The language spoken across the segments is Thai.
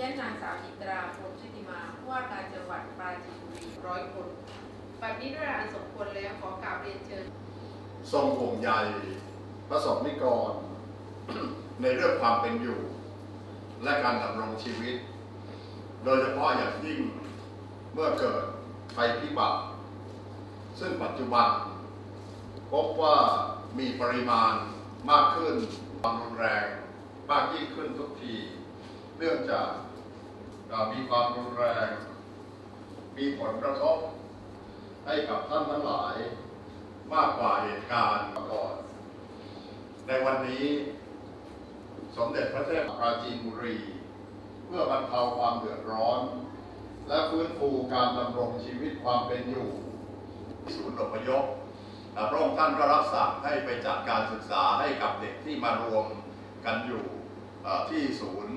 ยนางสาวอิตราพรหมชุติมาผู้ว่าการจังหวัดปราจีนบุรีร้อยคนแบบนี้ด้วยอันสมควรแล้วขอกราบเรียนเชิญ ทรงห่วงใยพระสงฆ์นิกร ในเรื่องความเป็นอยู่ และการดำรงชีวิต โดยเฉพาะอย่างยิ่งเมื่อเกิดภัยพิบัติ ซึ่งปัจจุบัน พบว่ามีปริมาณมากขึ้นความรุนแรงมากยิ่งขึ้นทุกที นื่องจากมีความรุนแรง มีผลกระทบให้กับท่านทั้งหลาย มากกว่าเหตุการณ์มาก่อน ในวันนี้สมเด็จพระเทพปราจีนบุรี เพื่อบรรเทาความเดือดร้อน และฟื้นฟูการดำรงชีวิตความเป็นอยู่ ศูนย์อพยพพระองค์ท่านก็รับสั่งให้ไปจัดการศึกษาให้กับเด็กที่มารวมกันอยู่ที่ศูนย์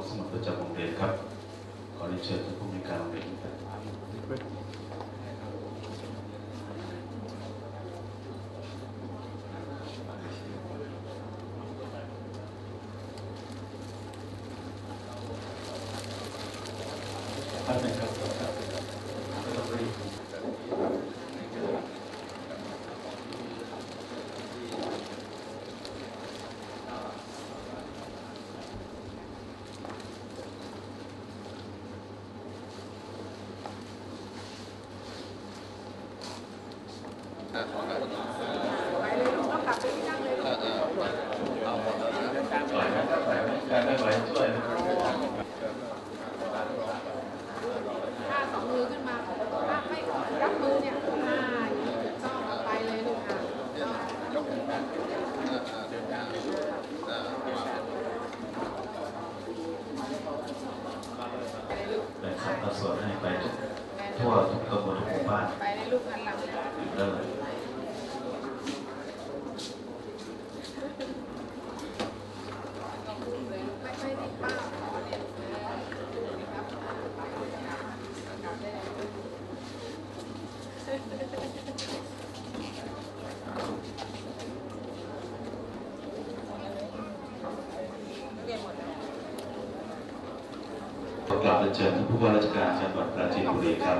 องสมุดประจำโรงเรียนครับ ขอเรียนเชิญท่านผู้มีการโรงเรียนครับท่านไหนครับไม่ต้องรีบ ไหวไหมไหวไหมใครไม่ไหวช่วยนะถ้าสองมือขึ้นมาถ้าไม่รับมือเนี่ยอ่าต้องไปเลยลูกค่ะแบ่งสัดส่วนให้ไปทุกทั่วทุกตำบลทุกหมู่บ้านไปเลยลูกหันหลังเลยเริ่ม ต้องพูดเลยลูกไม่ไม่ได้ป้าขอเนี่ยเออครับไปเลยค่ะกลับได้เลยลูก กลับเรียนเชิญท่านผู้ว่าราชการจังหวัดปราจีนบุรีครับ